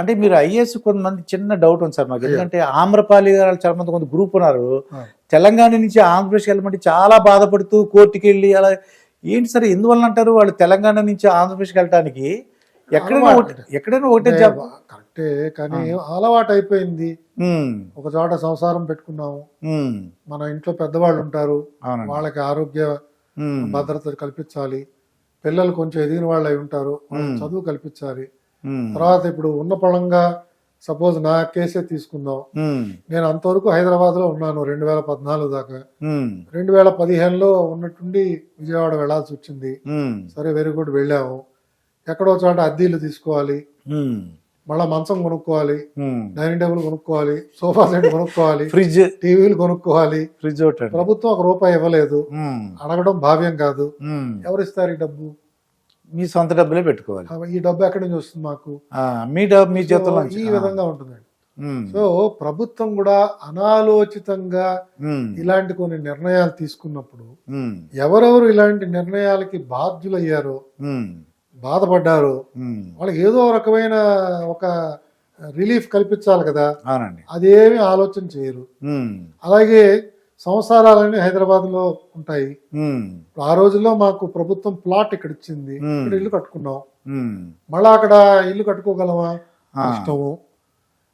అంటే మీరు ఐఏఎస్ కొంతమంది చిన్న డౌట్ ఉంది సార్ మాకు. ఎందుకంటే ఆమ్రపాలి గారు చాలా మంది కొంత గ్రూప్ ఉన్నారు. తెలంగాణ నుంచి ఆంధ్రప్రదేశ్ వెళ్ళమంటే చాలా బాధపడుతూ కోర్టుకి వెళ్ళి అలా ఏంటి సార్ ఎందువల్ల అంటారు? వాళ్ళు తెలంగాణ నుంచి ఆంధ్రప్రదేశ్కి వెళ్ళటానికి ఎక్కడైనా ఎక్కడైనా ఒకటే జాబ్. కరెక్టే కానీ అలవాటు అయిపోయింది ఒక చోట సంసారం పెట్టుకున్నాము. మన ఇంట్లో పెద్దవాళ్ళు ఉంటారు. వాళ్ళకి ఆరోగ్య భద్రత కల్పించాలి. పిల్లలు కొంచెం ఎదిగిన వాళ్ళు అయి ఉంటారు. చదువు కల్పించాలి. తర్వాత ఇప్పుడు ఉన్న పళంగా సపోజ్ నా కేసే తీసుకుందాం. ఉమ్, నేను అంతవరకు హైదరాబాద్లో ఉన్నాను రెండు వేల పద్నాలుగు దాకా. ఉమ్, రెండు వేల పదిహేనులో ఉన్నట్టుండి విజయవాడ వెళ్ళాల్సి వచ్చింది. సరే వెరీ గుడ్ వెళ్ళాము. ఎక్కడో చోట అద్దీలు తీసుకోవాలి. మళ్ళా మంచం కొనుక్కోవాలి. డైనింగ్ టేబుల్ కొనుక్కోవాలి. సోఫా సెట్ కొనుక్కోవాలి. ఫ్రిడ్జ్ టీవీలు కొనుక్కోవాలి. ఫ్రిడ్జ్. ప్రభుత్వం ఒక రూపాయి ఇవ్వలేదు. అడగడం భావ్యం కాదు. ఎవరిస్తారు ఈ డబ్బు? మీ సొంత డబ్బులే పెట్టుకోవాలి. ఈ డబ్బు ఎక్కడి నుంచి వస్తుంది మాకు? మీ డబ్బు మీ చేతుల్లో ఈ విధంగా ఉంటుందండి సో ప్రభుత్వం కూడా అనాలోచితంగా ఇలాంటి కొన్ని నిర్ణయాలు తీసుకున్నప్పుడు ఎవరెవరు ఇలాంటి నిర్ణయాలకి బాధ్యులయ్యారో బాధపడ్డారో. వాళ్ళకి ఏదో రకమైన ఒక రిలీఫ్ కల్పించాలి కదా. అదేమి ఆలోచన చేయరు. అలాగే సంసారాలన్నీ హైదరాబాద్లో ఉంటాయి ఆ రోజుల్లో మాకు ప్రభుత్వం ప్లాట్ ఇక్కడ ఇచ్చింది. ఇక్కడ ఇల్లు కట్టుకున్నాం. మళ్ళా అక్కడ ఇల్లు కట్టుకోగలమా?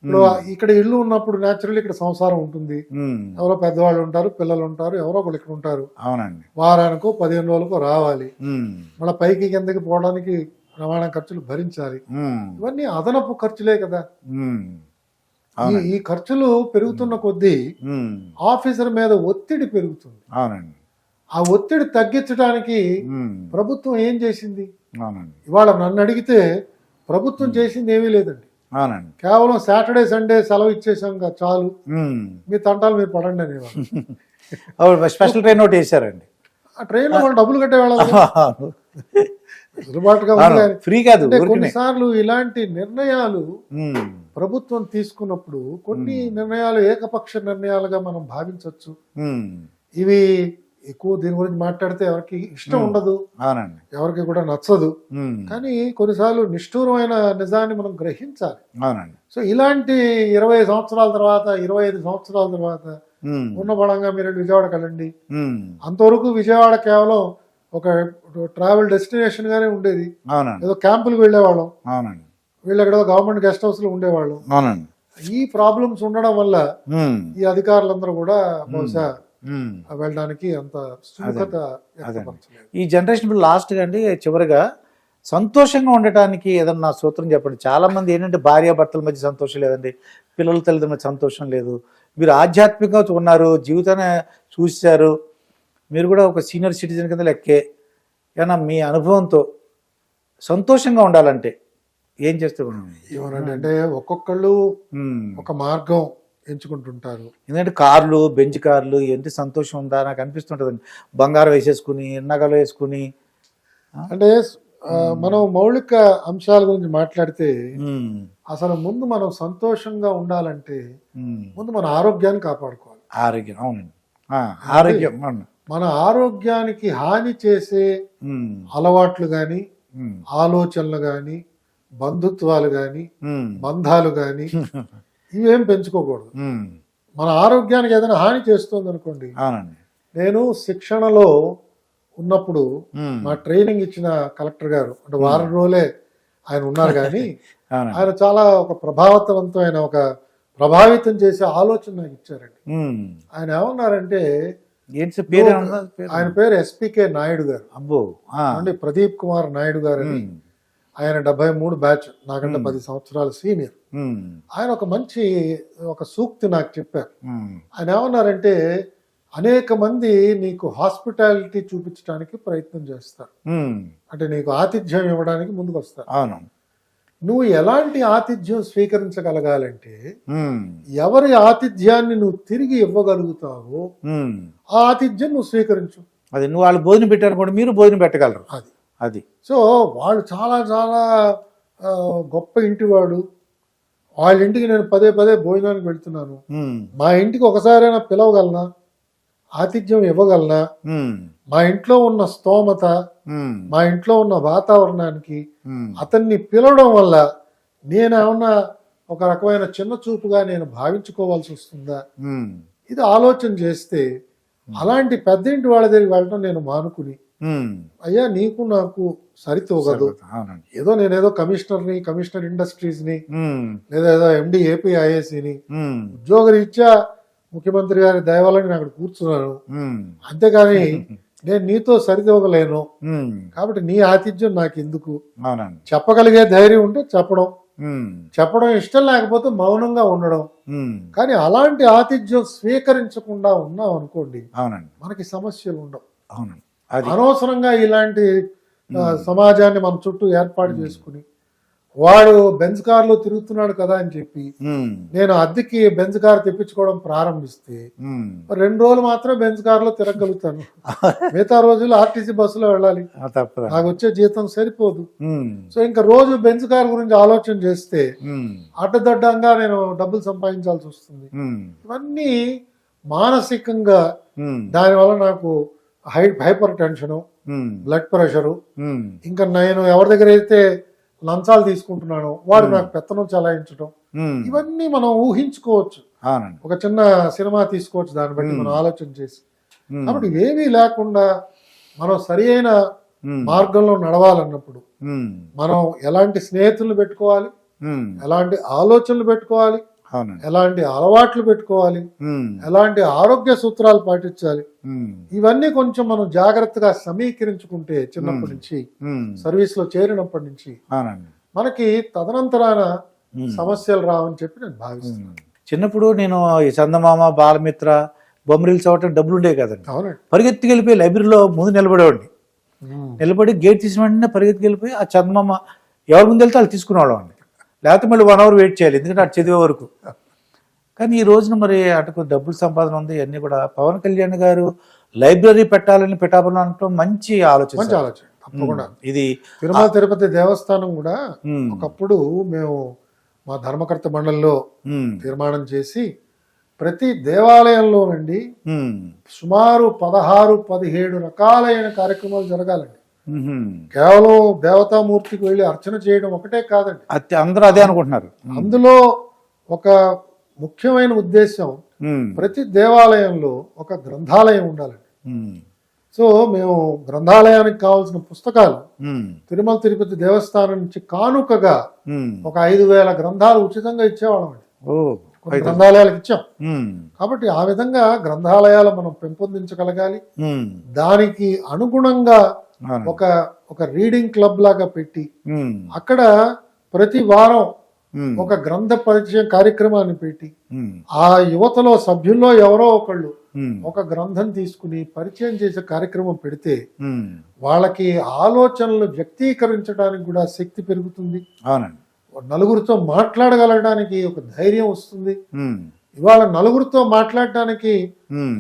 ఇప్పుడు ఇక్కడ ఇల్లు ఉన్నప్పుడు న్యాచురల్ ఇక్కడ సంసారం ఉంటుంది. ఎవరో పెద్దవాళ్ళు ఉంటారు పిల్లలు ఉంటారు ఎవరో ఒకళ్ళు ఇక్కడ ఉంటారు. అవునండి. వారానికో పదిహేను రోజులకో రావాలి. మళ్ళీ పైకి కిందకి పోవడానికి రవాణా ఖర్చులు భరించాలి. ఇవన్నీ అదనపు ఖర్చులే కదా. ఈ ఖర్చులు పెరుగుతున్న కొద్దీ ఆఫీసర్ మీద ఒత్తిడి పెరుగుతుంది. అవునండి. ఆ ఒత్తిడి తగ్గించడానికి ప్రభుత్వం ఏం చేసింది? అవునండి. ఇవాళ నన్ను అడిగితే ప్రభుత్వం చేసింది ఏమీ లేదండి. అవునండి. కేవలం సాటర్డే సండే సెలవు ఇచ్చేసాం చాలు. మీ తంటాలు మీరు పడండి అనేవాళ్ళు స్పెషల్ ట్రైన్ ఒకటి వేసారండి ఆ ట్రైన్లో వాళ్ళు డబ్బులు కట్టే వాళ్ళ ఫ్రీ కాదు కొన్నిసార్లు ఇలాంటి నిర్ణయాలు ప్రభుత్వం తీసుకున్నప్పుడు కొన్ని నిర్ణయాలు ఏకపక్ష నిర్ణయాలుగా మనం భావించవచ్చు ఇవి ఎక్కువ దీని గురించి మాట్లాడితే ఎవరికి ఇష్టం ఉండదు. ఎవరికి కూడా నచ్చదు. కానీ కొన్నిసార్లు నిష్ఠూరమైన నిజాన్ని మనం గ్రహించాలి. సో ఇలాంటి ఇరవై సంవత్సరాల తర్వాత ఇరవై ఐదు సంవత్సరాల తర్వాత ఉన్న బలంగా మీరు విజయవాడకి వెళ్ళండి. ఉమ్, అంతవరకు విజయవాడ కేవలం ఒక ట్రావెల్ డెస్టినేషన్ గానే ఉండేది. అవునండి. ఏదో క్యాంపులకు వెళ్ళేవాళ్ళం. అవునండి. వీళ్ళు ఎక్కడో గవర్నమెంట్ గెస్ట్ హౌస్లో ఉండేవాళ్ళం. అవునండి. ఈ ప్రాబ్లమ్స్ ఉండడం వల్ల ఈ అధికారులందరూ కూడా బహుశా. వెళ్ళడానికి అంత సుముఖత ఈ జనరేషన్ ఇప్పుడు లాస్ట్ అండి చివరిగా సంతోషంగా ఉండటానికి ఏదన్నా సూత్రం చెప్పండి. చాలా మంది ఏంటంటే భార్య భర్తల మధ్య సంతోషం లేదండి. పిల్లల తల్లిదండ్రుల మధ్య సంతోషం లేదు. మీరు ఆధ్యాత్మికంగా ఉన్నారు జీవితాన్ని చూశారు మీరు కూడా ఒక సీనియర్ సిటిజన్ కింద లెక్కే. ఏమన్నా మీ అనుభవంతో సంతోషంగా ఉండాలంటే ఏం చేస్తే మనం? ఏమనండి అంటే ఒక్కొక్కళ్ళు. ఒక మార్గం ఎంచుకుంటుంటారు. ఎందుకంటే కార్లు బెంచ్ కార్లు ఎంత సంతోషం ఉందా నాకు అనిపిస్తుంటుంది బంగారం వేసేసుకుని నగలు వేసుకుని అంటే మనం మౌలిక అంశాల గురించి మాట్లాడితే అసలు ముందు మనం సంతోషంగా ఉండాలంటే. ముందు మన ఆరోగ్యాన్ని కాపాడుకోవాలి. ఆరోగ్యం అవునండి. ఆరోగ్యం అవును. మన ఆరోగ్యానికి హాని చేసే అలవాట్లు గాని ఉమ్, ఆలోచనలు గాని బంధుత్వాలు గాని ఉమ్, బంధాలు గాని ఇవేం పెంచుకోకూడదు. మన ఆరోగ్యానికి ఏదైనా హాని చేస్తుంది అనుకోండి. నేను శిక్షణలో ఉన్నప్పుడు మా ట్రైనింగ్ ఇచ్చిన కలెక్టర్ గారు అంటే వారం రోజులే ఆయన ఉన్నారు కానీ ఆయన చాలా ఒక ప్రభావవంతమైన ఒక ప్రభావితం చేసే ఆలోచన నాకు ఇచ్చారండి. ఆయన ఏమన్నారంటే ఏంటి పేరు? ఆయన పేరు ఎస్పికే నాయుడు గారు. అబ్బో అంటే ప్రదీప్ కుమార్ నాయుడు గారు అని ఆయన డెబ్బై మూడు బ్యాచ్ నాకంటే పది సంవత్సరాల సీనియర్. ఆయన ఒక మంచి ఒక సూక్తి నాకు చెప్పారు. ఆయన ఏమన్నారంటే అనేక మంది నీకు హాస్పిటాలిటీ చూపించడానికి ప్రయత్నం చేస్తారు. అంటే నీకు ఆతిథ్యం ఇవ్వడానికి ముందుకు వస్తారు అవును. నువ్వు ఎలాంటి ఆతిథ్యం స్వీకరించగలగాలంటే ఎవరి ఆతిథ్యాన్ని నువ్వు తిరిగి ఇవ్వగలుగుతావో. ఆ ఆతిథ్యం నువ్వు స్వీకరించు. అది నువ్వు వాళ్ళు భోజనం పెట్టారు కూడా మీరు భోజనం పెట్టగలరు. అది. అది. సో వాళ్ళు చాలా చాలా గొప్ప ఇంటివాడు. వాళ్ళ ఇంటికి నేను పదే పదే భోజనానికి వెళ్తున్నాను. మా ఇంటికి ఒకసారైనా పిలవగలనా? ఆతిథ్యం ఇవ్వగలనా? మా ఇంట్లో ఉన్న స్తోమత మా ఇంట్లో ఉన్న వాతావరణానికి అతన్ని పిలవడం వల్ల నేను ఏమన్నా ఒక రకమైన చిన్న చూపుగా నేను భావించుకోవాల్సి వస్తుందా? ఇది ఆలోచన చేస్తే అలాంటి పెద్ద ఇంటి వాళ్ళ దగ్గరికి వెళ్ళడం నేను మానుకుని. అయ్యా నీకు నాకు సరితోగదు ఏదో నేనేదో కమిషనర్ని కమిషనర్ ఇండస్ట్రీస్ని ఉమ్, లేదా ఏదో ఎండి ఏపీ ఐఏసీని ఉద్యోగరీత్యా ముఖ్యమంత్రి గారి దయవల్ల నేను అక్కడ కూర్చున్నాను. అంతేగాని నేను నీతో ఉమ్. కాబట్టి నీ ఆతిథ్యం నాకు ఎందుకు అవునండి. చెప్పగలిగే ధైర్యం ఉంటే చెప్పడం. చెప్పడం ఇష్టం లేకపోతే మౌనంగా ఉండడం. కానీ అలాంటి ఆతిథ్యం స్వీకరించకుండా ఉన్నాం అనుకోండి అవునండి. మనకి సమస్యలు ఉండవు. అవునండి. అది అనవసరంగా ఇలాంటి సమాజాన్ని మన చుట్టూ ఏర్పాటు చేసుకుని వాడు బెంజ్ కార్లో తిరుగుతున్నాడు కదా అని చెప్పి నేను అద్దెకి బెంజ్ కార్ తెప్పించుకోవడం ప్రారంభిస్తే రెండు రోజులు మాత్రమే బెంజ్ కార్లో తిరగలుగుతాను మిగతా రోజులు ఆర్టీసీ బస్సులో వెళ్ళాలి. నాకు వచ్చే జీతం సరిపోదు. సో ఇంకా రోజు బెంజ్ కార్ గురించి ఆలోచన చేస్తే అడ్డదడ్డంగా నేను డబ్బులు సంపాదించాల్సి వస్తుంది. ఇవన్నీ మానసికంగా దానివల్ల నాకు హై హైపర్ టెన్షను బ్లడ్ ప్రెషరు. ఇంకా నేను ఎవరి దగ్గర అయితే లంచాలు తీసుకుంటున్నానో వాడు నాకు పెత్తనం చలాయించడం. ఇవన్నీ మనం ఊహించుకోవచ్చు. ఒక చిన్న సినిమా తీసుకోవచ్చు దాన్ని బట్టి మనం ఆలోచన చేసి. కాబట్టి ఇవేమీ లేకుండా మనం సరి అయిన మార్గంలో నడవాలన్నప్పుడు మనం ఎలాంటి స్నేహితులను పెట్టుకోవాలి. ఎలాంటి ఆలోచనలు పెట్టుకోవాలి ఎలాంటి అలవాట్లు పెట్టుకోవాలి ఎలాంటి ఆరోగ్య సూత్రాలు పాటించాలి ఇవన్నీ కొంచెం మనం జాగ్రత్తగా సమీకరించుకుంటే చిన్నప్పటి నుంచి. సర్వీస్లో చేరినప్పటి నుంచి మనకి తదనంతరాన. సమస్యలు రావని చెప్పి నేను భావిస్తున్నాను. చిన్నప్పుడు నేను ఈ చందమామ బాలమిత్ర బొమ్మరిల్స్ చదవటం డబ్బులు ఉండేవి కదండి. పరిగెత్తుకు వెళ్ళిపోయి లైబ్రరీలో ముందు నిలబడేవాడిని. నిలబడి గేట్ తీసిన వెంటనే పరిగెత్తుకు వెళ్ళిపోయి ఆ చందమామ ఎవరి ముందు వెళ్తే వాళ్ళు తీసుకునేవాళ్ళం అండి. లేకపోతే మళ్ళీ వన్ అవర్ వెయిట్ చేయాలి ఎందుకంటే అటు చదివే వరకు. కానీ ఈ రోజున మరి అటుకు డబ్బులు సంపాదన ఉంది ఇవన్నీ కూడా. పవన్ కళ్యాణ్ గారు లైబ్రరీ పెట్టాలని పిఠాపురం అనటం మంచి ఆలోచన మంచి. ఆలోచన తప్పకుండా. ఇది తిరుమల తిరుపతి దేవస్థానం కూడా ఒకప్పుడు మేము మా ధర్మకర్త మండలిలో తీర్మానం చేసి ప్రతి దేవాలయంలోనండి ఉమ్, సుమారు పదహారు పదిహేడు రకాలైన కార్యక్రమాలు జరగాలండి. కేవలం దేవతామూర్తికి వెళ్ళి అర్చన చేయడం ఒకటే కాదండి. అత్య- అందరూ అదే అనుకుంటున్నారు. అందులో ఒక ముఖ్యమైన ఉద్దేశం ప్రతి దేవాలయంలో ఒక గ్రంథాలయం ఉండాలండి. సో మేము గ్రంథాలయానికి కావాల్సిన పుస్తకాలు తిరుమల తిరుపతి దేవస్థానం నుంచి కానుకగా. ఒక ఐదు వేల గ్రంథాలు ఉచితంగా ఇచ్చేవాళ్ళం అండి. గ్రంథాలయాలకు ఇచ్చాం. కాబట్టి ఆ విధంగా గ్రంథాలయాలు మనం పెంపొందించగలగాలి. దానికి అనుగుణంగా. ఒక ఒక రీడింగ్ క్లబ్ లాగా పెట్టి అక్కడ ప్రతి వారం ఒక గ్రంథ పరిచయం కార్యక్రమాన్ని పెట్టి ఆ యువతలో సభ్యుల్లో ఎవరో ఒకళ్ళు ఒక గ్రంథం తీసుకుని పరిచయం చేసే కార్యక్రమం పెడితే. వాళ్ళకి ఆలోచనలు వ్యక్తీకరించడానికి కూడా శక్తి పెరుగుతుంది. అవునండి. నలుగురితో మాట్లాడగలగడానికి ఒక ధైర్యం వస్తుంది. ఇవాళ నలుగురితో మాట్లాడటానికి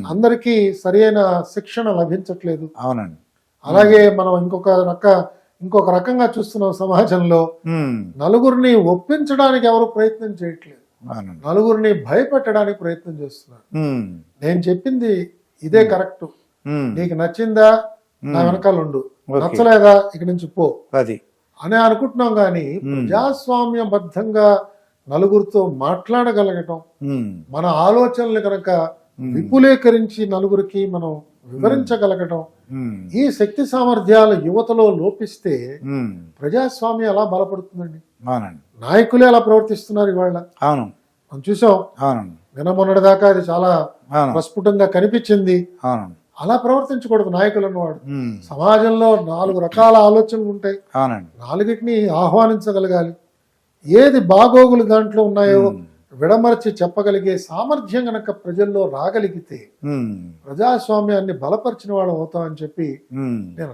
అందరికీ సరైన శిక్షణ లభించట్లేదు. అవునండి. అలాగే మనం ఇంకొక రక ఇంకొక రకంగా చూస్తున్నాం సమాజంలో. నలుగురిని ఒప్పించడానికి ఎవరు ప్రయత్నం చేయట్లేదు. నలుగురిని భయపెట్టడానికి ప్రయత్నం చేస్తున్నారు. నేను చెప్పింది ఇదే కరెక్ట్. నీకు నచ్చిందా? నా వెనకాల ఉండు. నచ్చలేదా? ఇక నుంచి పో. అది. అని అనుకుంటున్నాం కానీ ప్రజాస్వామ్యబద్ధంగా నలుగురితో మాట్లాడగలగటం మన ఆలోచనలు కనుక విపులీకరించి నలుగురికి మనం వివరించగలగటం. ఈ శక్తి సామర్థ్యాలు యువతలో లోపిస్తే ప్రజాస్వామ్యం ఎలా బలపడుతుందండి? నాయకులే అలా ప్రవర్తిస్తున్నారు ఇవాళ? అవును. మనం చూసాం. నిన్న మొన్నటి దాకా అది చాలా ప్రస్ఫుటంగా కనిపించింది. అవును అలా ప్రవర్తించకూడదు నాయకులు అన్నవాడు. సమాజంలో నాలుగు రకాల ఆలోచనలు ఉంటాయి. అవునండి. నాలుగిటిని ఆహ్వానించగలగాలి. ఏది బాగోగులు దాంట్లో ఉన్నాయో విడమర్చి చెప్పగలిగే సామర్థ్యం గనక ప్రజల్లో రాగలిగితే ప్రజాస్వామ్యాన్ని బలపరిచిన వాడు అవుతామని చెప్పి. నేను